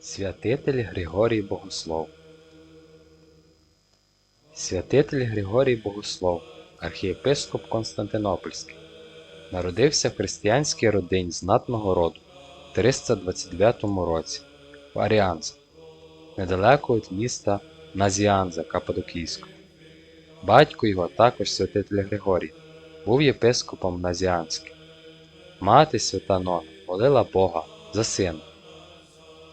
Святитель Григорій Богослов Святитель Григорій Богослов, архієпископ Константинопольський, народився в християнській родині знатного роду в 329 році в Аріанзі, недалеко від міста Назіанза Каппадокійського. Батько його, також святитель Григорій, був єпископом Назіанським. Мати свята Нона молила Бога за сина,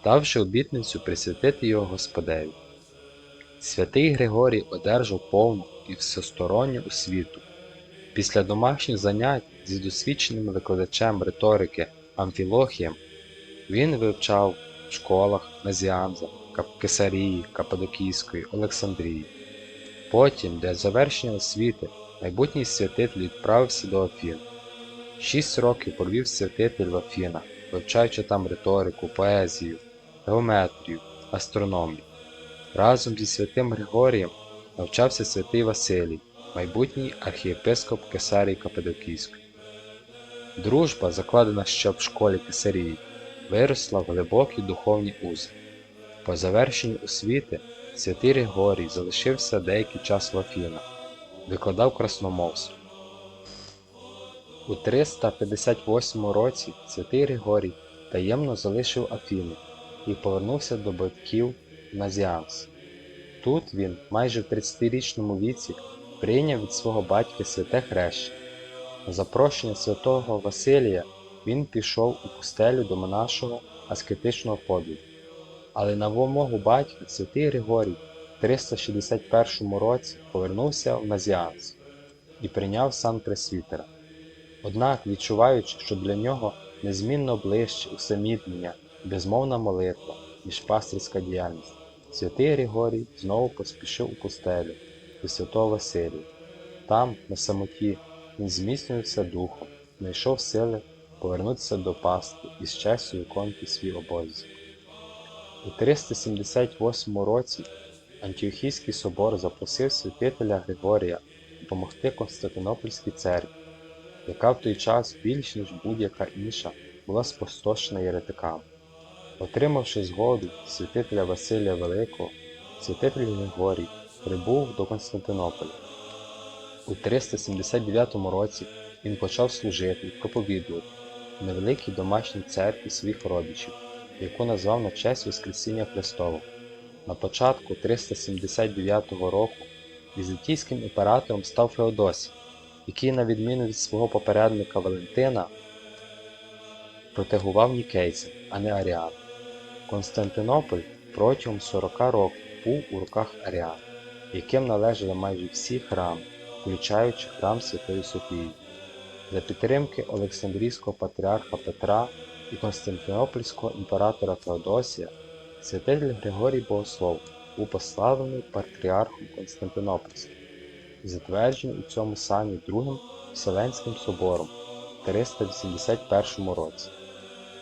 давши обітницю присвятити його Господеві. Святий Григорій одержав повну і всесторонню освіту. Після домашніх занять зі досвідченим викладачем риторики Амфілохієм він вивчав в школах Назіанза, Кесарії, Каппадокійської, Олександрії. Потім, для завершення освіти, майбутній святитель відправився до Афін. Шість років провів святитель в Афінах, вивчаючи там риторику, поезію, геометрію, астрономію. Разом зі святим Григорієм навчався святий Василій, майбутній архієпископ Кесарії Каппадокійської. Дружба, закладена ще в школі Кесарії, виросла в глибокі духовні узи. По завершенню освіти святий Григорій залишився деякий час в Афінах, викладав красномовство. У 358 році святий Григорій таємно залишив Афіни і повернувся до батьків в Назіанс. Тут він, майже в 30-річному віці, прийняв від свого батька святе хрещення. На запрошення святого Василія він пішов у пустелю до монашого аскетичного подвигу. Але на вимогу батька святий Григорій в 361 році повернувся в Назіанс і прийняв сан пресвітера. Однак, відчуваючи, що для нього незмінно ближче усамітнення безмовна молитва, ніж пастирська діяльність, святий Григорій знову поспішив у пустелю до святого Василія. Там, на самоті, він зміцнювався духом, знайшов сили повернутися до пастви і з честю виконувати свій обов'язок. У 378 році Антіохійський собор запросив святителя Григорія допомогти Константинопольській церкві, яка в той час більш ніж будь-яка інша була спустошена єретиками. Отримавши згоду святителя Василія Великого, святитель Григорій прибув до Константинополя. У 379 році він почав служити і проповідувати в невеликій домашній церкві своїх родичів, яку назвав на честь Воскресіння Христового. На початку 379 року візантійським імператором став Феодосій, який, на відміну від свого попередника Валентина, протегував нікейців, а не аріан. Константинополь протягом 40 років був у руках аріан, яким належали майже всі храми, включаючи храм Святої Софії. За підтримки Олександрійського патріарха Петра і Константинопольського імператора Феодосія, святитель Григорій Богослов був поставлений патріархом Константинопольським затверджений у цьому сані Другим Вселенським собором в 381 році.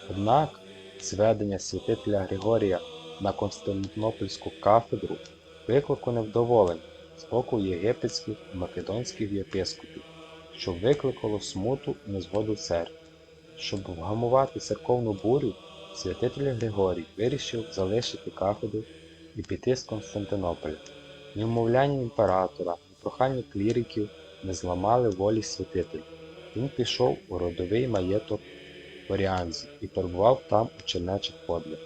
Однак зведення святителя Григорія на Константинопольську кафедру виклику невдоволення з боку єгипетських і македонських єпископів, що викликало смуту і незгоду церкви. Щоб вгамувати церковну бурю, святитель Григорій вирішив залишити кафедру і піти з Константинополя. Ні вмовляння імператора, ні прохання кліриків не зламали волі святителя. Він пішов у родовий маєток Оріанзі і перебував там у чернечих подвиг.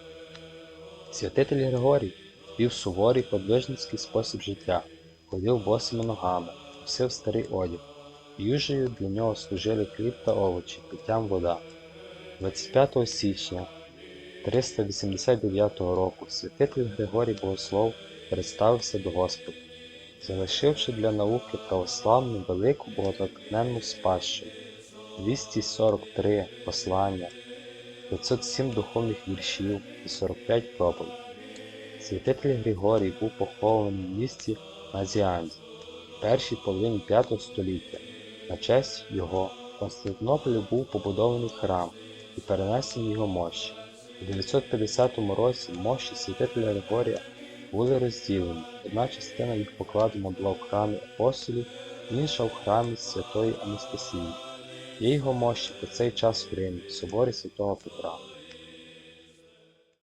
Святитель Григорій вів суворий подвижницький спосіб життя, ходив босими ногами, носив старий одяг. Їжею для нього служили хліб та овочі, питтям вода. 25 січня 389 року святитель Григорій Богослов представився до Господа, залишивши для науки православну велику богодатненну спадщину, 243 послання, 507 духовних віршів і 45 проповідей. Святитель Григорій був похований в місті Назіанзі в першій половині 5 століття. На честь його в Константинополі був побудований храм і перенесені його мощі. У 950 році мощі святителя Григорія були розділені. Одна частина їх покладена була в храмі апостолів, інша в храмі Святої Анастасії. Є його мощі по цей час в Римі, в соборі святого Петра.